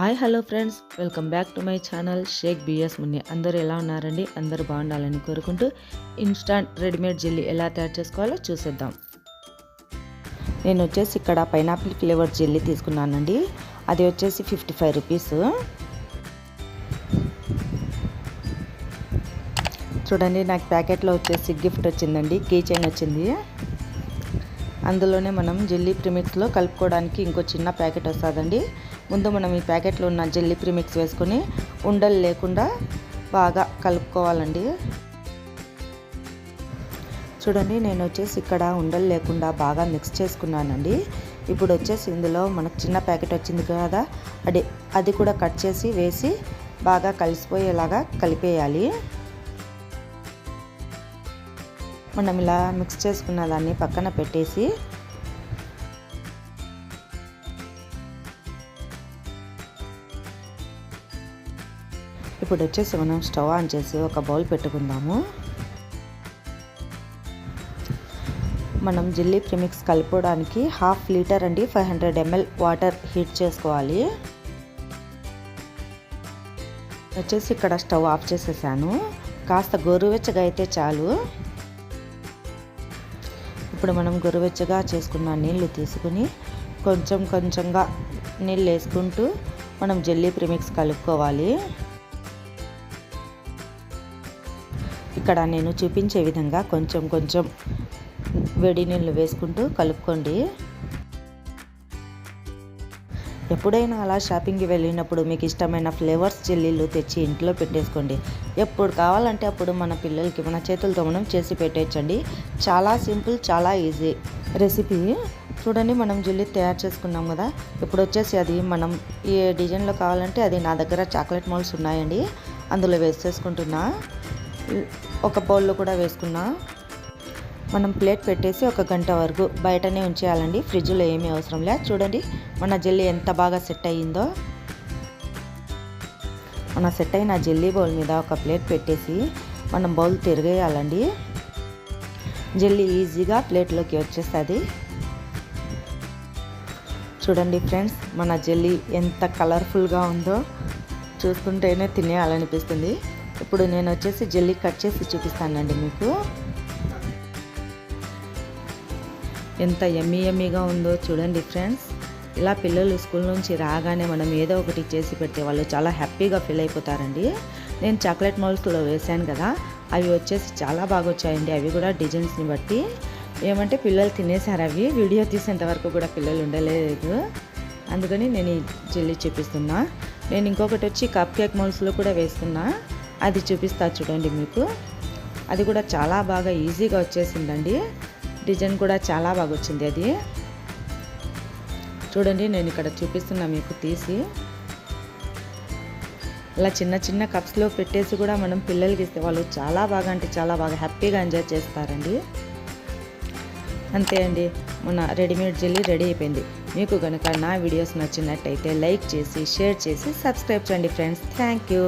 Hi hello friends. Welcome back to my channel. Shaik B S Munni. అందరూ ఎలా ఉన్నారండి? అందరూ బాగుండాలని కోరుకుంటూ ఇన్స్టాంట్ రెడీమేడ్ జెల్లీ ఎలా తయారు చేసుకోవాలో చూసేద్దాం. నేను వచ్చేసి ఇక్కడ పైనాపిల్ ఫ్లేవర్ జెల్లీ తీసుకున్నానండి. అది వచ్చేసి ఫిఫ్టీ ఫైవ్ రూపీస్. చూడండి నాకు ప్యాకెట్లో వచ్చేసి గిఫ్ట్ వచ్చిందండి. కీ చైన్ వచ్చింది. అందులోనే మనం జెల్లీ ప్రిమిక్స్లో కలుపుకోవడానికి ఇంకో చిన్న ప్యాకెట్ వస్తుందండి. ముందు మనం ఈ ప్యాకెట్లో ఉన్న జెల్లీ ప్రిమిక్స్ వేసుకొని ఉండలు లేకుండా బాగా కలుపుకోవాలండి. చూడండి నేను వచ్చేసి ఇక్కడ ఉండలు లేకుండా బాగా మిక్స్ చేసుకున్నానండి. ఇప్పుడు వచ్చేసి ఇందులో మనకు చిన్న ప్యాకెట్ వచ్చింది కదా అది అది కూడా కట్ చేసి వేసి బాగా కలిసిపోయేలాగా కలిపేయాలి. మనం ఇలా మిక్స్ చేసుకున్న దాన్ని పక్కన పెట్టేసి ఇప్పుడు వచ్చేసి మనం స్టవ్ ఆన్ చేసి ఒక బౌల్ పెట్టుకుందాము. మనం జిల్లీ ప్రిమిక్స్ కలుపుకోవడానికి హాఫ్ లీటర్ అండి five hundred ML water heat చేసుకోవాలి. వచ్చేసి ఇక్కడ స్టవ్ ఆఫ్ చేసేసాను. కాస్త గోరువెచ్చగా అయితే చాలు. ఇప్పుడు మనం గొరువెచ్చగా చేసుకున్న నీళ్ళు తీసుకుని కొంచెం కొంచెంగా నీళ్ళు వేసుకుంటూ మనం జెల్లీ ప్రిమిక్స్ కలుపుకోవాలి. ఇక్కడ నేను చూపించే విధంగా కొంచెం కొంచెం వేడి నీళ్ళు వేసుకుంటూ కలుపుకోండి. ఎప్పుడైనా అలా షాపింగ్కి వెళ్ళినప్పుడు మీకు ఇష్టమైన ఫ్లేవర్స్ జెల్లీలు తెచ్చి ఇంట్లో పెట్టేసుకోండి. ఎప్పుడు కావాలంటే అప్పుడు మన పిల్లలకి మన చేతులతో మనం చేసి పెట్టేయచ్చండి. చాలా సింపుల్ చాలా ఈజీ. రెసిపీ చూడండి మనం జెల్లీ తయారు చేసుకున్నాం కదా. ఇప్పుడు వచ్చేసి అది మనం ఏ డిజైన్లో కావాలంటే అది నా దగ్గర చాక్లెట్ మోల్స్ ఉన్నాయండి. అందులో వేసేసుకుంటున్నా. ఒక బౌల్లో కూడా వేసుకున్నా. మనం ప్లేట్ పెట్టేసి ఒక గంట వరకు బయటనే ఉంచేయాలండి. ఫ్రిడ్జ్లో ఏమీ అవసరం లేదు. చూడండి మన జెల్లీ ఎంత బాగా సెట్ అయ్యిందో. మన సెట్ అయిన జెల్లీ బౌల్ మీద ఒక ప్లేట్ పెట్టేసి మనం బౌల్ తిరిగేయాలండి. జెల్లీ ఈజీగా ప్లేట్లోకి వచ్చేస్తుంది. చూడండి ఫ్రెండ్స్ మన జెల్లీ ఎంత కలర్ఫుల్గా ఉందో. చూస్తుంటేనే తినేయాలనిపిస్తుంది. ఇప్పుడు నేను వచ్చేసి జెల్లీ కట్ చేసి చూపిస్తానండి మీకు. ఎంత ఎమ్మీ ఎమ్మీగా ఉందో చూడండి ఫ్రెండ్స్ ఇలా పిల్లలు స్కూల్ నుంచి రాగానే మనం ఏదో ఒకటి చేసి పెడితే వాళ్ళు చాలా హ్యాపీగా ఫీల్ అయిపోతారండి. నేను చాక్లెట్ మౌల్స్లో వేసాను కదా అవి వచ్చేసి చాలా బాగా వచ్చాయండి. అవి కూడా డిజైన్స్ని బట్టి. ఏమంటే పిల్లలు తినేసారు అవి. వీడియో తీసేంత వరకు కూడా పిల్లలు ఉండలేదు. అందుకని నేను చెల్లి జెల్లీ చూపిస్తున్నా. నేను ఇంకొకటి వచ్చి కప్ కేక్ మౌల్స్లో కూడా వేస్తున్నా. అది చూపిస్తా చూడండి మీకు. అది కూడా చాలా బాగా ఈజీగా వచ్చేసిందండి. డిజైన్ కూడా చాలా బాగా వచ్చింది అది. చూడండి నేను ఇక్కడ చూపిస్తున్నా మీకు తీసి. ఇలా చిన్న చిన్న కప్స్లో పెట్టేసి కూడా మనం పిల్లలకి ఇస్తే వాళ్ళు చాలా బాగా అంటే చాలా బాగా హ్యాపీగా ఎంజాయ్ చేస్తారండి. అంతే అండి మన రెడీమేడ్ జెల్లీ రెడీ అయిపోయింది. మీకు కనుక నా వీడియోస్ నచ్చినట్టయితే లైక్ చేసి షేర్ చేసి సబ్స్క్రైబ్ చేయండి ఫ్రెండ్స్. Thank you.